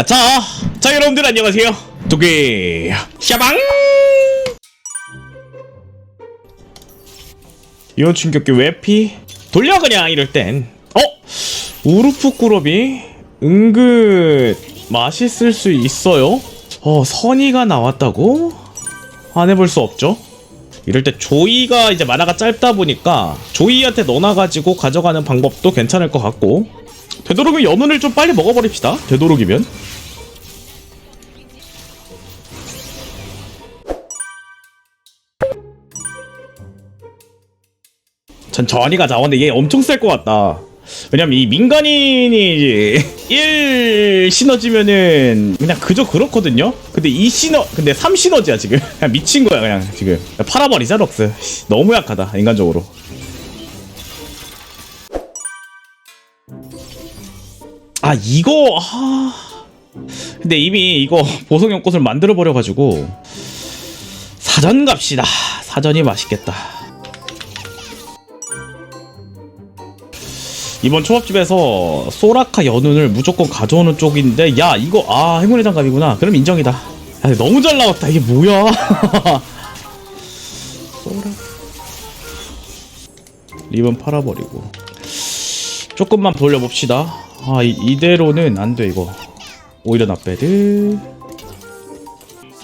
아, 자, 자 여러분들 안녕하세요. 도개 샤방. 이온 충격기 왜피 돌려 그냥 이럴 땐. 어, 우르프 꾸러비 은근 맛있을 수 있어요. 어, 선이가 나왔다고? 안 해볼 수 없죠. 이럴 때 조이가 이제 만화가 짧다 보니까 조이한테 넣어놔가지고 가져가는 방법도 괜찮을 것 같고 되도록이면 연운을 좀 빨리 먹어버립시다. 되도록이면. 가자. 어, 근데 얘 엄청 셀 것 같다. 왜냐면 이 민간인이 이제 1 시너지면은 그냥 그저 그렇거든요? 근데 2 시너, 근데 3 시너지야 지금. 그냥 미친 거야 그냥 지금. 팔아버리자 럭스. 씨, 너무 약하다 인간적으로. 아 이거 아... 근데 이미 이거 보석용 꽃을 만들어 버려가지고 사전 갑시다. 사전이 맛있겠다. 이번 초밥집에서 소라카 연운을 무조건 가져오는 쪽인데 야 이거 아 행운의 장갑이구나. 그럼 인정이다. 야, 너무 잘 나왔다. 이게 뭐야? 소라 리본 팔아버리고. 조금만 돌려봅시다. 아 이, 이대로는 안 돼 이거. 오히려 나배드.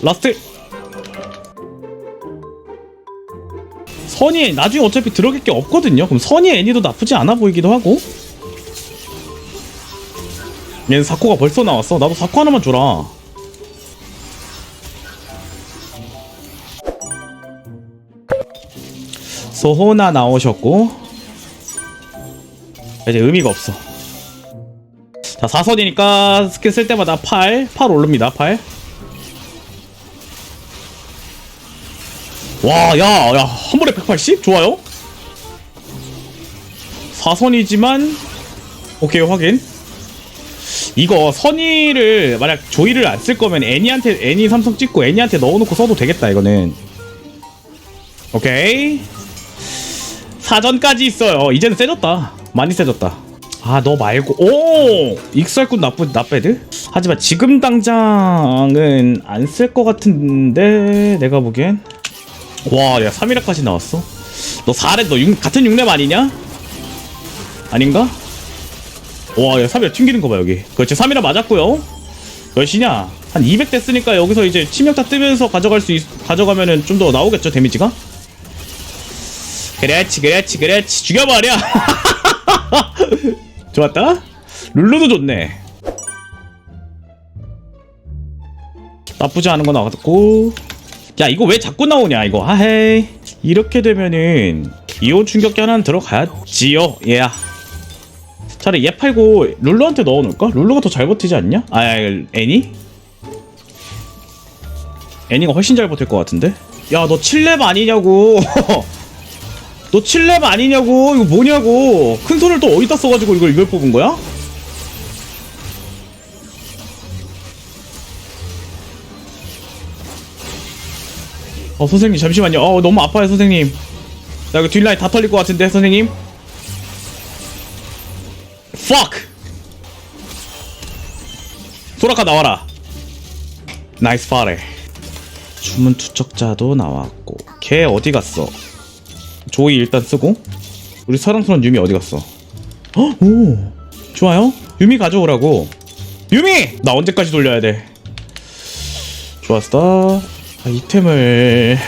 라스트 선이 나중에 어차피 들어갈 게 없거든요. 그럼 선이 애니도 나쁘지 않아 보이기도 하고. 얘는 사코가 벌써 나왔어. 나도 사코 하나만 줘라. 소호나 나오셨고 이제 의미가 없어. 자 사선이니까 스킬 쓸 때마다 8, 8 오릅니다. 8. 와, 야, 야, 한 번에 180? 좋아요. 사선이지만, 오케이, 확인. 이거 선의를, 만약 조이를 안 쓸 거면 애니한테, 애니 삼성 찍고 애니한테 넣어놓고 써도 되겠다, 이거는. 오케이. 사전까지 있어요. 이제는 세졌다. 많이 세졌다. 아, 너 말고, 오! 익살꾼 나쁘, 나빼드? 하지만 지금 당장은 안 쓸 것 같은데, 내가 보기엔. 와, 야, 3이라까지 나왔어? 너 4렙, 너 6, 같은 6렙 아니냐? 아닌가? 와, 야, 3이라 튕기는 거 봐, 여기. 그렇지, 3이라 맞았고요 몇이냐? 한 200 됐으니까 여기서 이제 치명타 뜨면서 가져갈 수, 있, 가져가면은 좀 더 나오겠죠, 데미지가? 그렇지, 그렇지, 그렇지. 죽여버려! 좋았다? 룰루도 좋네. 나쁘지 않은 거 나왔고. 야 이거 왜 자꾸 나오냐 이거 하헤이 이렇게 되면은 이온 충격기 하나는 들어가야지요 얘야 차라리 얘 팔고 룰루한테 넣어놓을까? 룰루가 더 잘 버티지 않냐? 아 애니? 애니가 훨씬 잘 버틸 것 같은데? 야 너 7렙 아니냐고 너 7렙 아니냐고 이거 뭐냐고 큰 손을 또 어디다 써가지고 이걸 이걸 뽑은 거야? 어 선생님 잠시만요. 어 너무 아파요 선생님. 나 이거 뒷라인 다 털릴 것 같은데 선생님? Fuck! 소라카 나와라. 나이스 파레 주문 투척자도 나왔고. 걔 어디 갔어? 조이 일단 쓰고. 우리 사랑스러운 유미 어디 갔어? 헉, 오! 좋아요? 유미 가져오라고. 유미! 나 언제까지 돌려야 돼? 좋았어 아, 이템을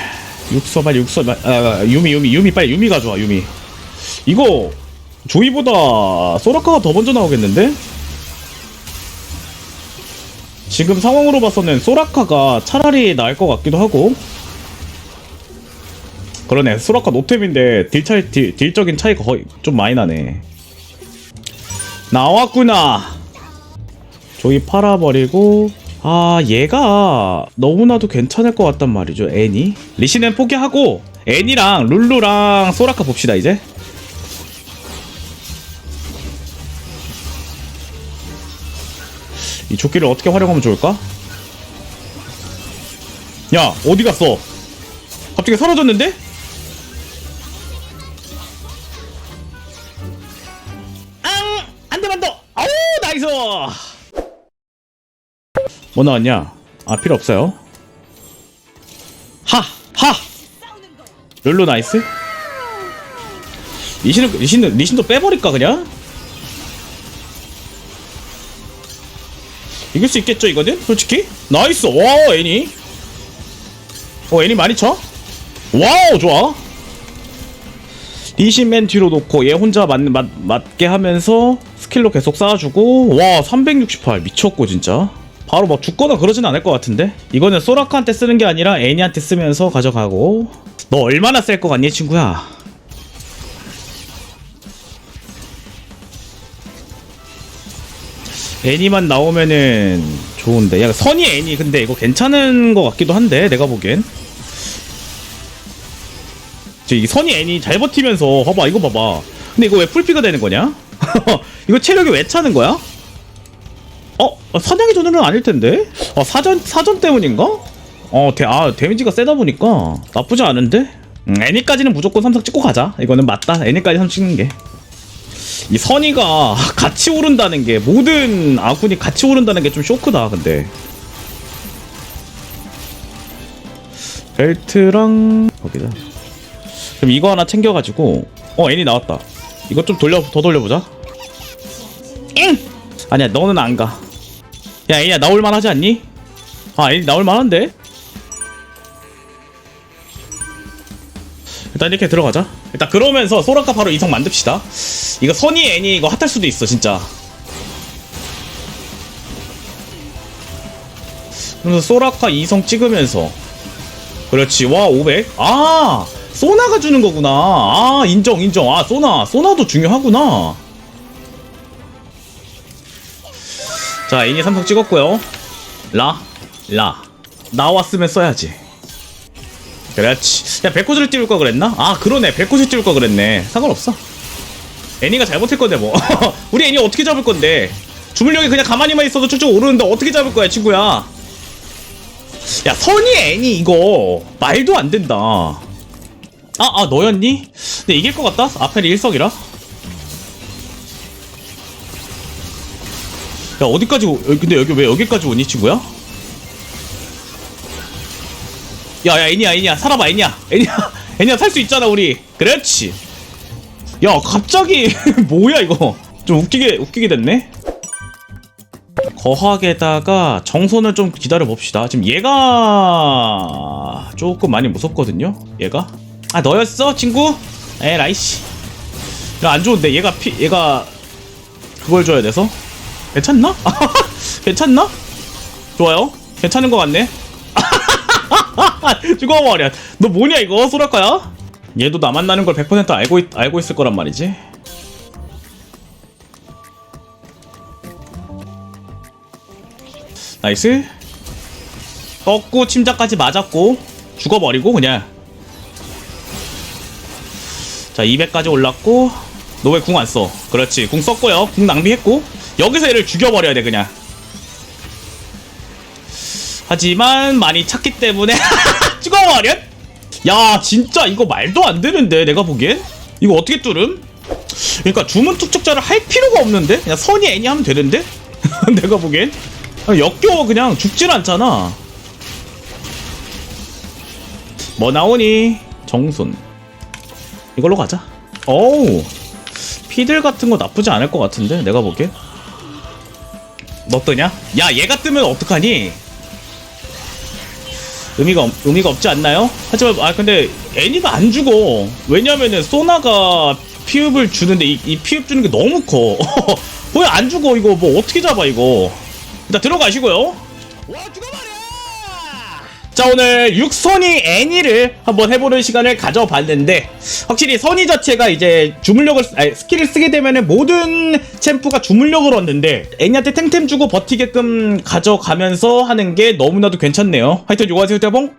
육서 빨리 육서 빨리 아, 유미 유미 유미 빨리 유미 가져와 유미. 이거 조이보다 소라카가 더 먼저 나오겠는데? 지금 상황으로 봐서는 소라카가 차라리 나을 것 같기도 하고. 그러네 소라카 노템인데 딜 차이 딜, 딜적인 차이가 거의 좀 많이 나네. 나왔구나. 조이 팔아버리고 아 얘가 너무나도 괜찮을 것 같단 말이죠 애니 리시는 포기하고 애니랑 룰루랑 소라카 봅시다 이제 이 조끼를 어떻게 활용하면 좋을까? 야 어디 갔어 갑자기 사라졌는데? 앙! 한 대만 더! 아우 나이스! 뭐 나왔냐? 아 필요 없어요. 하! 하! 룰루 나이스. 리신은 리신은 리신도 빼버릴까 그냥? 이길 수 있겠죠 이거는? 솔직히? 나이스! 와 애니 어 애니 많이 쳐? 와우 좋아 리신 맨 뒤로 놓고 얘 혼자 맞, 맞, 맞게 하면서 스킬로 계속 쌓아주고 와 368 미쳤고 진짜 바로 막 죽거나 그러진 않을 것 같은데? 이거는 소라카한테 쓰는 게 아니라 애니한테 쓰면서 가져가고. 너 얼마나 셀것 같니 친구야? 애니만 나오면은 좋은데. 야 선이 애니. 근데 이거 괜찮은 것 같기도 한데 내가 보기엔. 저이 선이 애니 잘 버티면서 봐봐 이거 봐봐. 근데 이거 왜 풀피가 되는 거냐? 이거 체력이 왜 차는 거야 어? 어, 사냥의 전우는 아닐 텐데? 어 사전 사전 때문인가? 어 데, 아 데미지가 세다 보니까 나쁘지 않은데? 음, 애니까지는 무조건 삼성 찍고 가자. 이거는 맞다. 애니까지 삼성 찍는 게. 이 선이가 같이 오른다는 게 모든 아군이 같이 오른다는 게 좀 쇼크다 근데. 벨트랑 거기다. 그럼 이거 하나 챙겨가지고 어 애니 나왔다. 이거 좀 돌려 더 돌려보자. 응! 아니야 너는 안 가 야 애니야 나올만 하지 않니? 아 애니 나올만 한데 일단 이렇게 들어가자 일단 그러면서 소라카 바로 이성 만듭시다 이거 선이 애니 이거 핫할 수도 있어 진짜 그래서 소라카 이성 찍으면서 그렇지 와 500. 아 소나가 주는 거구나. 아 인정 인정. 아 소나 소나도 중요하구나. 자 애니 삼성 찍었고요. 라 라. 나왔으면 써야지. 그렇지. 야 백호즈를 띄울 거 그랬나? 아 그러네 백호즈 띄울 거 그랬네. 상관없어. 애니가 잘못할 건데 뭐. 우리 애니 어떻게 잡을 건데? 주물력이 그냥 가만히만 있어도 쭉쭉 오르는데 어떻게 잡을 거야 친구야? 야 선이 애니 이거 말도 안 된다. 아, 아, 너였니? 근데 이길 것 같다? 아펠이 일석이라? 야, 어디까지, 오, 여기- 근데 여기 왜 여기까지 오니, 친구야? 야, 야, 애니야, 애니야. 살아봐, 애니야. 애니야, 애니야, 살 수 있잖아, 우리. 그렇지. 야, 갑자기, 뭐야, 이거. 좀 웃기게, 웃기게 됐네? 거학에다가 정손을 좀 기다려 봅시다. 지금 얘가 조금 많이 무섭거든요. 얘가 아 너였어 친구? 에라이 씨. 이거 안 좋은데 얘가 피 얘가 그걸 줘야 돼서 괜찮나? 괜찮나? 좋아요. 괜찮은 것 같네. 죽어버려. 너 뭐냐 이거 소라카야? 얘도 나 만나는 걸 100% 알고 있, 알고 있을 거란 말이지. 나이스 떴고 침자까지 맞았고 죽어버리고 그냥 자 200까지 올랐고 너 왜 궁 안 써? 그렇지 궁 썼고요 궁 낭비했고 여기서 얘를 죽여버려야 돼 그냥. 하지만 많이 찼기 때문에 죽어버려. 야 진짜 이거 말도 안 되는데 내가 보기엔. 이거 어떻게 뚫음? 그러니까 주문 투척자를 할 필요가 없는데? 그냥 선이 애니 하면 되는데? 내가 보기엔. 아, 역겨워 그냥. 죽질 않잖아. 뭐 나오니? 정순. 이걸로 가자. 어우. 피들 같은 거 나쁘지 않을 것 같은데 내가 보기엔 너 뜨냐? 야 얘가 뜨면 어떡하니? 의미가 없- 의미가 없지 않나요? 하지만 아 근데 애니가 안 죽어 왜냐면은 소나가 피읍을 주는데 이, 이 피읍 주는 게 너무 커 왜안 죽어 이거 뭐 어떻게 잡아 이거 일단 들어가시고요 자 오늘 육선이 애니를 한번 해보는 시간을 가져봤는데 확실히 선이 자체가 이제 주물력을 쓰- 아니, 스킬을 쓰게 되면은 모든 챔프가 주물력을 얻는데 애니한테 탱템 주고 버티게끔 가져가면서 하는 게 너무나도 괜찮네요. 하여튼 요가세요 대봉